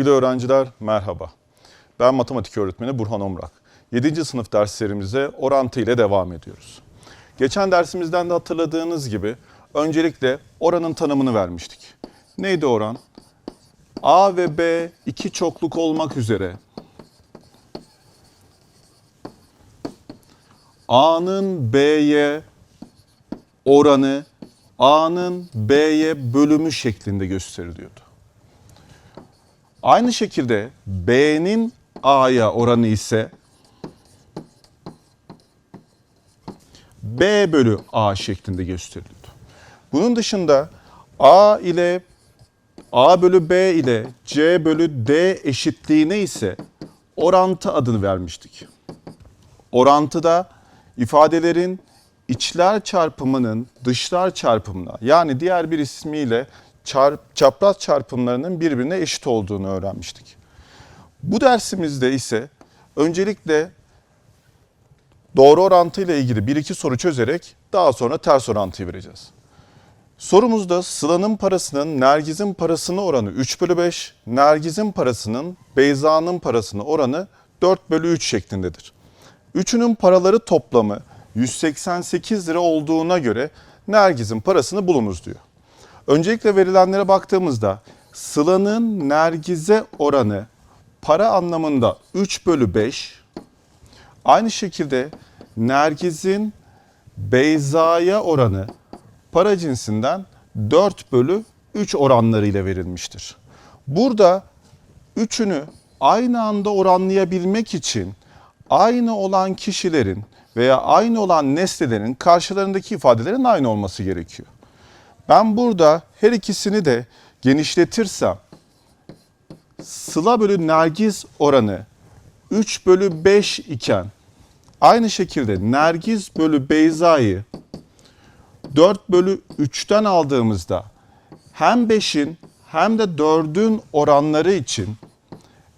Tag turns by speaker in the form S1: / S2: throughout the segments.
S1: Sevgili öğrenciler merhaba. Ben matematik öğretmeni Burhan Omrak. 7. sınıf derslerimize orantı ile devam ediyoruz. Geçen dersimizden de hatırladığınız gibi öncelikle oranın tanımını vermiştik. Neydi oran? A ve B iki çokluk olmak üzere A'nın B'ye oranı A'nın B'ye bölümü şeklinde gösteriliyordu. Aynı şekilde B'nin A'ya oranı ise B bölü A şeklinde gösteriliyordu. Bunun dışında A ile A bölü B ile C bölü D eşitliğine ise orantı adını vermiştik. Orantıda ifadelerin içler çarpımının dışlar çarpımına yani diğer bir ismiyle çarp, çapraz çarpımlarının birbirine eşit olduğunu öğrenmiştik. Bu dersimizde ise öncelikle doğru orantı ile ilgili bir iki soru çözerek daha sonra ters orantıyı vereceğiz. Sorumuzda Sıla'nın parasının Nergiz'in parasına oranı 3 bölü 5, Nergiz'in parasının Beyza'nın parasına oranı 4 bölü 3 şeklindedir. Üçünün paraları toplamı 188 lira olduğuna göre Nergiz'in parasını bulunuz diyor. Öncelikle verilenlere baktığımızda Sıla'nın Nergiz'e oranı para anlamında 3 bölü 5. Aynı şekilde Nergiz'in Beyza'ya oranı para cinsinden 4 bölü 3 oranlarıyla verilmiştir. Burada üçünü aynı anda oranlayabilmek için aynı olan kişilerin veya aynı olan nesnelerin karşılarındaki ifadelerin aynı olması gerekiyor. Ben burada her ikisini de genişletirsem Sıla bölü Nergiz oranı 3 bölü 5 iken aynı şekilde Nergiz bölü Beyza'yı 4 bölü 3'ten aldığımızda hem 5'in hem de 4'ün oranları için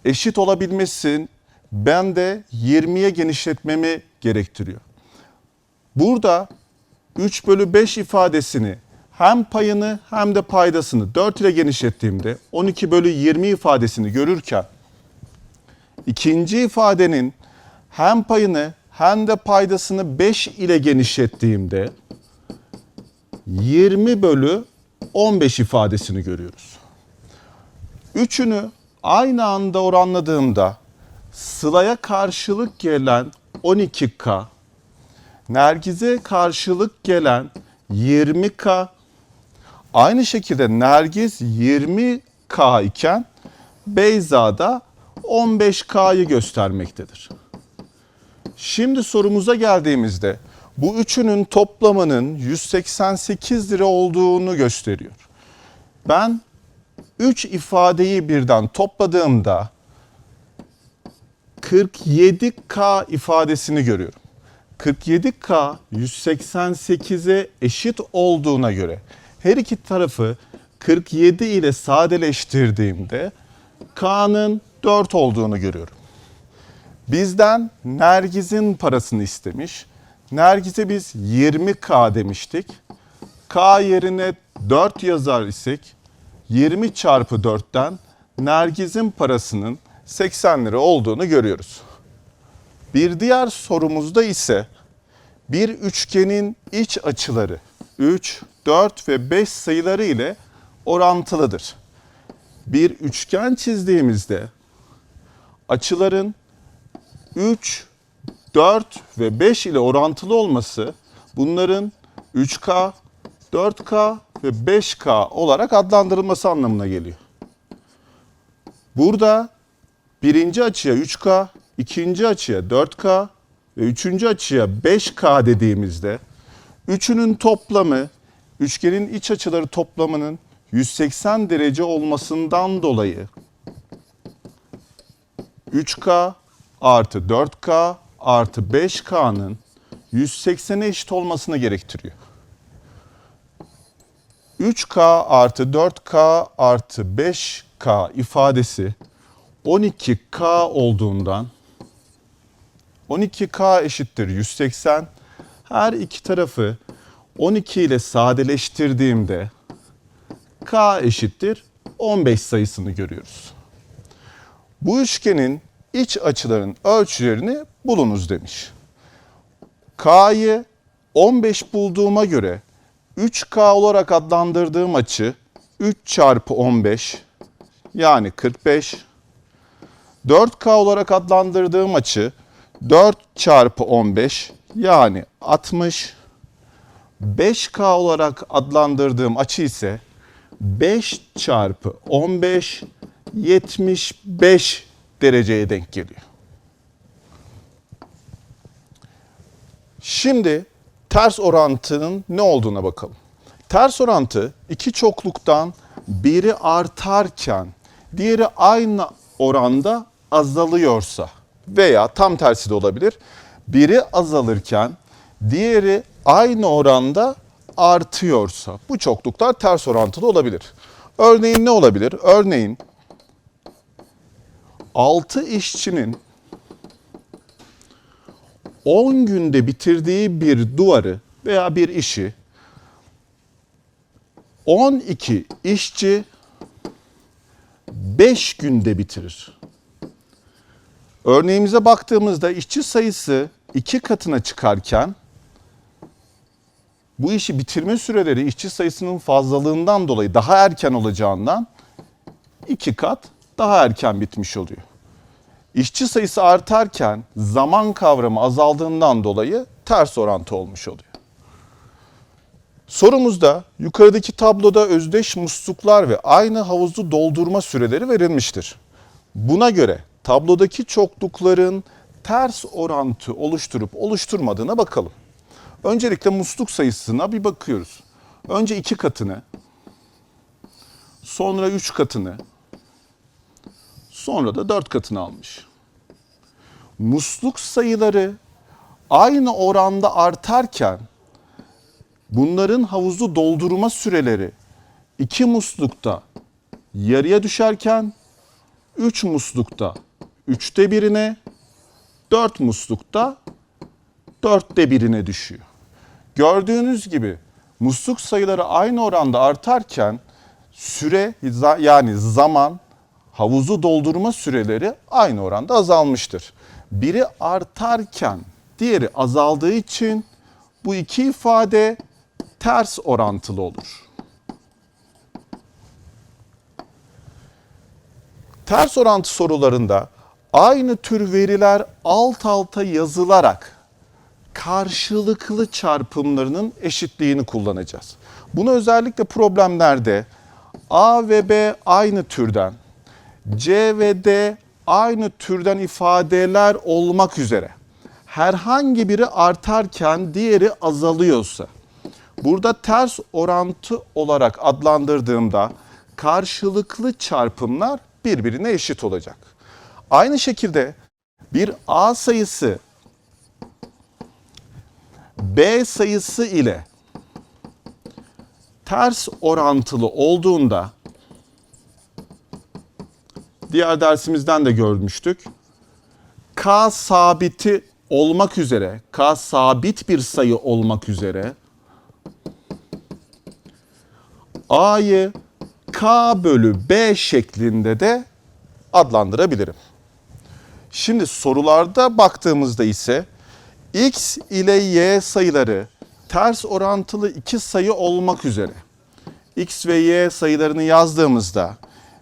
S1: eşit olabilmesi ben de 20'ye genişletmemi gerektiriyor. Burada 3 bölü 5 ifadesini hem payını hem de paydasını 4 ile genişlettiğimde 12 bölü 20 ifadesini görürken ikinci ifadenin hem payını hem de paydasını 5 ile genişlettiğimde 20 bölü 15 ifadesini görüyoruz. Üçünü aynı anda oranladığımda Sıla'ya karşılık gelen 12K, Nergiz'e karşılık gelen 20K, aynı şekilde Nergiz 20K iken Beyza da 15K'yı göstermektedir. Şimdi sorumuza geldiğimizde bu üçünün toplamının 188 lira olduğunu gösteriyor. Ben 3 ifadeyi birden topladığımda 47K ifadesini görüyorum. 47K 188'e eşit olduğuna göre her iki tarafı 47 ile sadeleştirdiğimde K'nın 4 olduğunu görüyorum. Bizden Nergiz'in parasını istemiş. Nergiz'e biz 20K demiştik. K yerine 4 yazar isek 20 çarpı 4'ten Nergiz'in parasının 80 lira olduğunu görüyoruz. Bir diğer sorumuzda ise bir üçgenin iç açıları 3, 4 ve 5 sayıları ile orantılıdır. Bir üçgen çizdiğimizde açıların 3, 4 ve 5 ile orantılı olması bunların 3K, 4K ve 5K olarak adlandırılması anlamına geliyor. Burada birinci açıya 3K, ikinci açıya 4K ve üçüncü açıya 5K dediğimizde üçünün toplamı üçgenin iç açıları toplamının 180 derece olmasından dolayı 3K artı 4K artı 5K'nın 180'e eşit olmasını gerektiriyor. 3K artı 4K artı 5K ifadesi 12K olduğundan 12K eşittir 180. Her iki tarafı 12 ile sadeleştirdiğimde K eşittir 15 sayısını görüyoruz. Bu üçgenin iç açıların ölçülerini bulunuz demiş. K'yı 15 bulduğuma göre 3K olarak adlandırdığım açı 3 çarpı 15 yani 45. 4K olarak adlandırdığım açı 4 çarpı 15 yani 60. 5K olarak adlandırdığım açı ise 5 çarpı 15 75 dereceye denk geliyor. Şimdi ters orantının ne olduğuna bakalım. Ters orantı iki çokluktan biri artarken diğeri aynı oranda azalıyorsa veya tam tersi de olabilir. Biri azalırken diğeri aynı oranda artıyorsa bu çokluklar ters orantılı olabilir. Örneğin ne olabilir? Örneğin 6 işçinin 10 günde bitirdiği bir duvarı veya bir işi 12 işçi 5 günde bitirir. Örneğimize baktığımızda işçi sayısı iki katına çıkarken bu işi bitirme süreleri işçi sayısının fazlalığından dolayı daha erken olacağından iki kat daha erken bitmiş oluyor. İşçi sayısı artarken zaman kavramı azaldığından dolayı ters orantı olmuş oluyor. Sorumuzda yukarıdaki tabloda özdeş musluklar ve aynı havuzu doldurma süreleri verilmiştir. Buna göre tablodaki çoklukların ters orantı oluşturup oluşturmadığına bakalım. Öncelikle musluk sayısına bir bakıyoruz. Önce iki katını, sonra üç katını, sonra da dört katını almış. Musluk sayıları aynı oranda artarken bunların havuzu doldurma süreleri iki muslukta yarıya düşerken üç muslukta üçte birine, dört muslukta dörtte birine düşüyor. Gördüğünüz gibi musluk sayıları aynı oranda artarken süre yani zaman havuzu doldurma süreleri aynı oranda azalmıştır. Biri artarken diğeri azaldığı için bu iki ifade ters orantılı olur. Ters orantı sorularında aynı tür veriler alt alta yazılarak karşılıklı çarpımlarının eşitliğini kullanacağız. Bunu özellikle problemlerde A ve B aynı türden, C ve D aynı türden ifadeler olmak üzere herhangi biri artarken diğeri azalıyorsa burada ters orantı olarak adlandırdığımda karşılıklı çarpımlar birbirine eşit olacak. Aynı şekilde bir A sayısı B sayısı ile ters orantılı olduğunda diğer dersimizden de görmüştük. K sabiti olmak üzere, K sabit bir sayı olmak üzere A'yı K bölü B şeklinde de adlandırabilirim. Şimdi sorularda baktığımızda ise x ile y sayıları ters orantılı iki sayı olmak üzere x ve y sayılarını yazdığımızda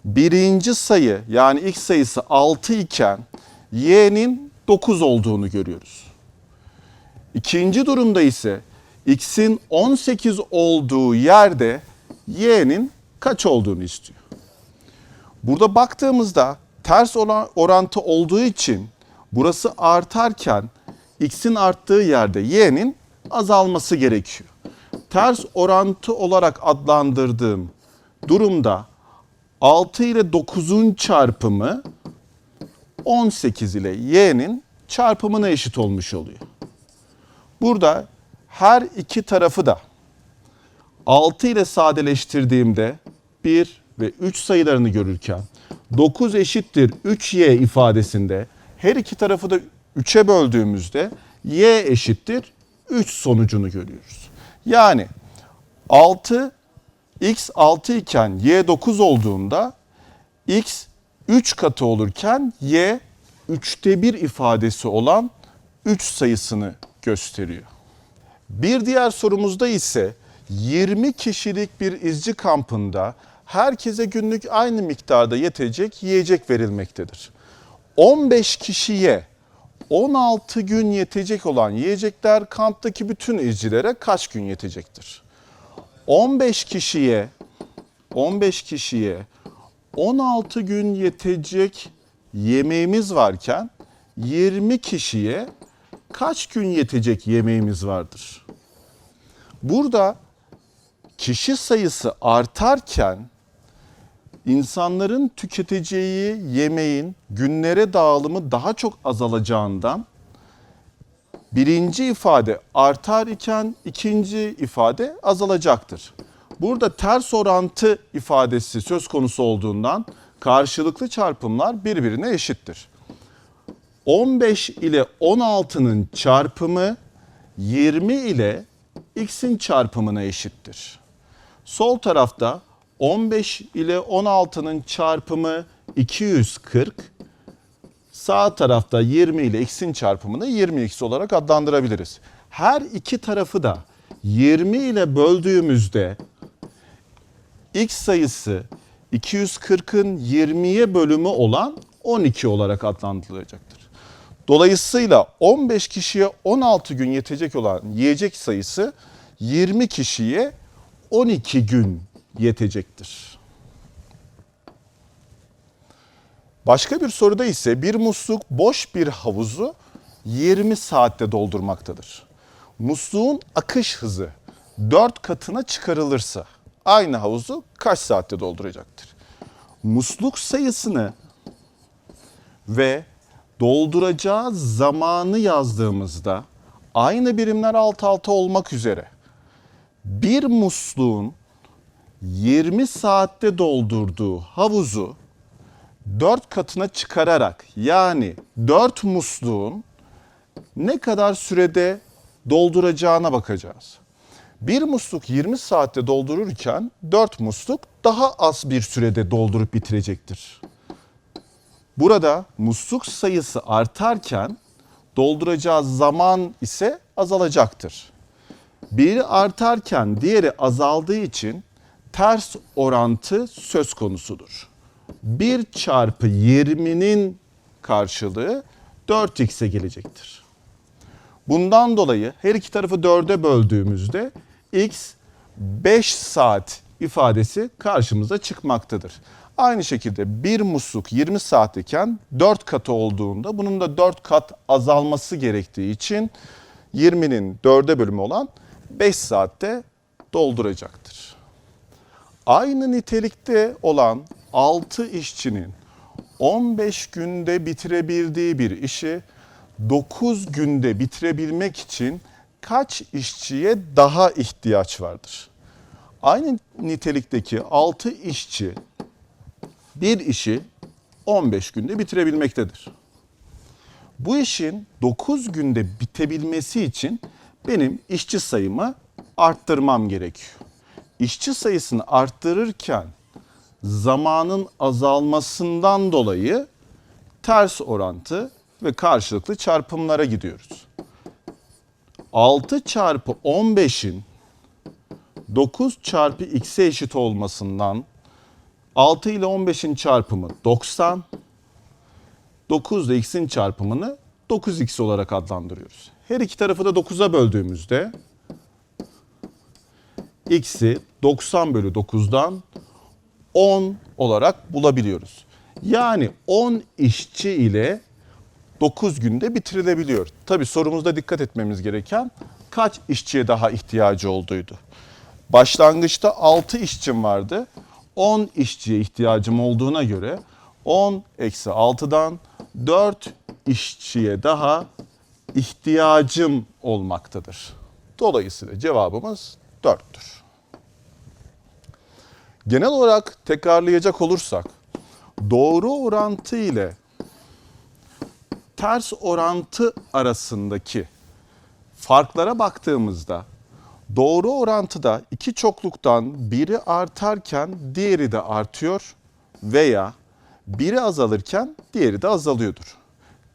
S1: birinci sayı yani x sayısı 6 iken y'nin 9 olduğunu görüyoruz. İkinci durumda ise x'in 18 olduğu yerde y'nin kaç olduğunu istiyor. Burada baktığımızda ters orantı olduğu için burası artarken x'in arttığı yerde y'nin azalması gerekiyor. Ters orantı olarak adlandırdığım durumda 6 ile 9'un çarpımı 18 ile y'nin çarpımına eşit olmuş oluyor. Burada her iki tarafı da 6 ile sadeleştirdiğimde 1 ve 3 sayılarını görürken 9 eşittir 3y ifadesinde her iki tarafı da 3'e böldüğümüzde y eşittir 3 sonucunu görüyoruz. Yani 6 x 6 iken y 9 olduğunda x 3 katı olurken y 3'te 1 ifadesi olan 3 sayısını gösteriyor. Bir diğer sorumuzda ise 20 kişilik bir izci kampında herkese günlük aynı miktarda yetecek yiyecek verilmektedir. 15 kişiye 16 gün yetecek olan yiyecekler kamptaki bütün izcilere kaç gün yetecektir? 15 kişiye 15 kişiye 16 gün yetecek yemeğimiz varken 20 kişiye kaç gün yetecek yemeğimiz vardır? Burada kişi sayısı artarken insanların tüketeceği yemeğin günlere dağılımı daha çok azalacağından birinci ifade artar iken ikinci ifade azalacaktır. Burada ters orantı ifadesi söz konusu olduğundan karşılıklı çarpımlar birbirine eşittir. 15 ile 16'nın çarpımı 20 ile x'in çarpımına eşittir. Sol tarafta 15 ile 16'nın çarpımı 240. Sağ tarafta 20 ile x'in çarpımını 20x olarak adlandırabiliriz. Her iki tarafı da 20 ile böldüğümüzde x sayısı 240'ın 20'ye bölümü olan 12 olarak adlandırılacaktır. Dolayısıyla 15 kişiye 16 gün yetecek olan yiyecek sayısı 20 kişiye 12 gün yetecektir. Başka bir soruda ise bir musluk boş bir havuzu 20 saatte doldurmaktadır. Musluğun akış hızı 4 katına çıkarılırsa aynı havuzu kaç saatte dolduracaktır? Musluk sayısını ve dolduracağı zamanı yazdığımızda aynı birimler alt alta olmak üzere bir musluğun 20 saatte doldurduğu havuzu 4 katına çıkararak yani 4 musluğun ne kadar sürede dolduracağına bakacağız. Bir musluk 20 saatte doldururken 4 musluk daha az bir sürede doldurup bitirecektir. Burada musluk sayısı artarken dolduracağı zaman ise azalacaktır. Biri artarken diğeri azaldığı için ters orantı söz konusudur. 1 çarpı 20'nin karşılığı 4x'e gelecektir. Bundan dolayı her iki tarafı 4'e böldüğümüzde x 5 saat ifadesi karşımıza çıkmaktadır. Aynı şekilde bir musluk 20 saat iken 4 katı olduğunda bunun da 4 kat azalması gerektiği için 20'nin 4'e bölümü olan 5 saatte dolduracaktır. Aynı nitelikte olan 6 işçinin 15 günde bitirebildiği bir işi 9 günde bitirebilmek için kaç işçiye daha ihtiyaç vardır? Aynı nitelikteki 6 işçi bir işi 15 günde bitirebilmektedir. Bu işin 9 günde bitebilmesi için benim işçi sayımı arttırmam gerekiyor. İşçi sayısını arttırırken zamanın azalmasından dolayı ters orantı ve karşılıklı çarpımlara gidiyoruz. 6 çarpı 15'in 9 çarpı x'e eşit olmasından 6 ile 15'in çarpımı 90, 9 ile x'in çarpımını 9x olarak adlandırıyoruz. Her iki tarafı da 9'a böldüğümüzde x'i 90 bölü 9'dan 10 olarak bulabiliyoruz. Yani 10 işçi ile 9 günde bitirilebiliyor. Tabi sorumuzda dikkat etmemiz gereken kaç işçiye daha ihtiyacı olduğuydu. Başlangıçta 6 işçim vardı. 10 işçiye ihtiyacım olduğuna göre 10 eksi 6'dan 4 işçiye daha ihtiyacım olmaktadır. Dolayısıyla cevabımız 4'tür. Genel olarak tekrarlayacak olursak doğru orantı ile ters orantı arasındaki farklara baktığımızda doğru orantıda iki çokluktan biri artarken diğeri de artıyor veya biri azalırken diğeri de azalıyordur.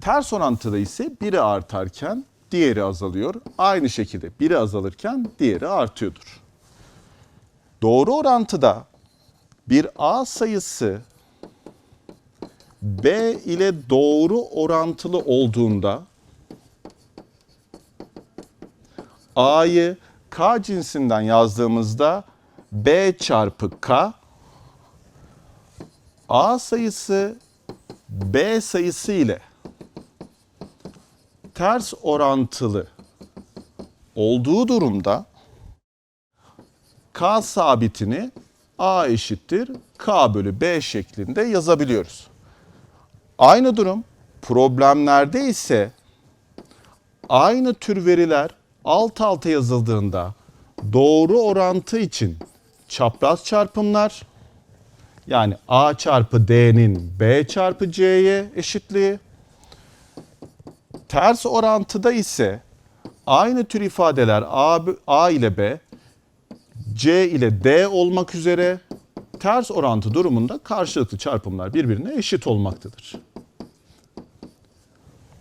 S1: Ters orantıda ise biri artarken diğeri azalıyor. Aynı şekilde biri azalırken diğeri artıyordur. Doğru orantıda bir A sayısı B ile doğru orantılı olduğunda A'yı K cinsinden yazdığımızda B çarpı K A sayısı B sayısı ile ters orantılı olduğu durumda K sabitini A eşittir K bölü B şeklinde yazabiliyoruz. Aynı durum problemlerde ise aynı tür veriler alt alta yazıldığında doğru orantı için çapraz çarpımlar yani A çarpı D'nin B çarpı C'ye eşitliği ters orantıda ise aynı tür ifadeler A, A ile B C ile D olmak üzere ters orantı durumunda karşılıklı çarpımlar birbirine eşit olmaktadır.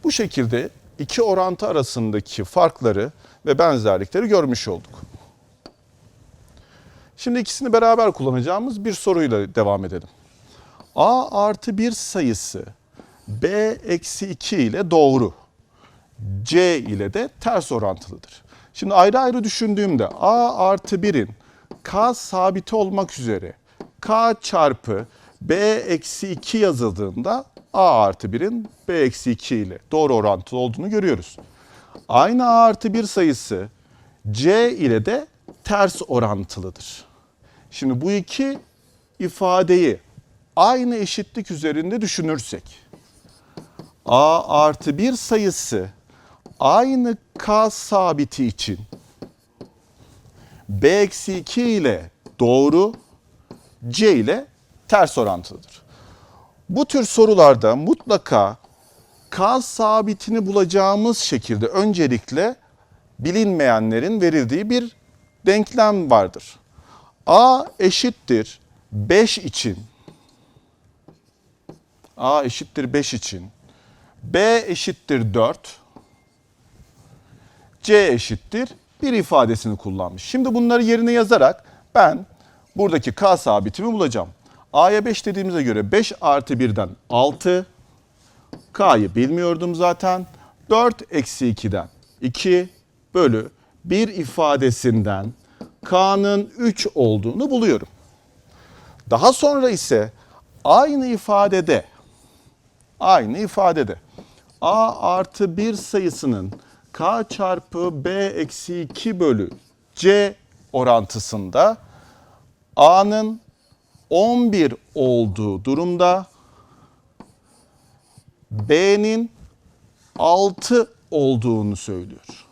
S1: Bu şekilde iki orantı arasındaki farkları ve benzerlikleri görmüş olduk. Şimdi ikisini beraber kullanacağımız bir soruyla devam edelim. A artı 1 sayısı B eksi 2 ile doğru. C ile de ters orantılıdır. Şimdi ayrı ayrı düşündüğümde A artı 1'in K sabiti olmak üzere K çarpı B eksi 2 yazıldığında A artı 1'in B eksi 2 ile doğru orantılı olduğunu görüyoruz. Aynı A artı 1 sayısı C ile de ters orantılıdır. Şimdi bu iki ifadeyi aynı eşitlik üzerinde düşünürsek A artı 1 sayısı aynı K sabiti için B eksi 2 ile doğru C ile ters orantılıdır. Bu tür sorularda mutlaka K sabitini bulacağımız şekilde öncelikle bilinmeyenlerin verildiği bir denklem vardır. A eşittir 5 için A eşittir 5 için B eşittir 4 C eşittir 1 ifadesini kullanmış. Şimdi bunları yerine yazarak ben buradaki K sabitimi bulacağım. A'ya 5 dediğimize göre 5 artı 1'den 6. K'yı bilmiyordum zaten. 4 eksi 2'den 2 bölü 1 ifadesinden K'nın 3 olduğunu buluyorum. Daha sonra ise aynı ifadede aynı ifadede A artı 1 sayısının K çarpı B eksi 2 bölü C orantısında A'nın 11 olduğu durumda B'nin 6 olduğunu söylüyor.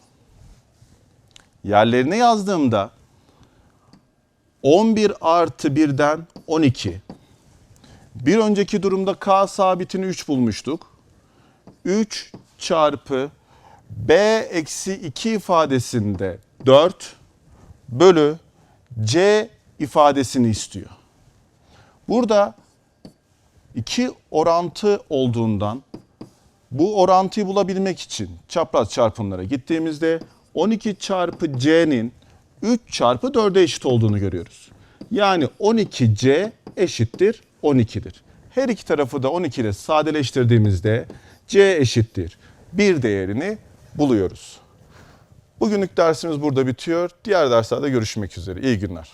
S1: Yerlerine yazdığımda 11 artı 1'den 12. Bir önceki durumda K sabitini 3 bulmuştuk. 3 çarpı B eksi 2 ifadesinde 4 bölü C ifadesini istiyor. Burada iki orantı olduğundan bu orantıyı bulabilmek için çapraz çarpımlara gittiğimizde 12 çarpı C'nin 3 çarpı 4'e eşit olduğunu görüyoruz. Yani 12C eşittir 12'dir. Her iki tarafı da 12 ile sadeleştirdiğimizde C eşittir 1 değerini buluyoruz. Bugünlük dersimiz burada bitiyor. Diğer derslerde görüşmek üzere. İyi günler.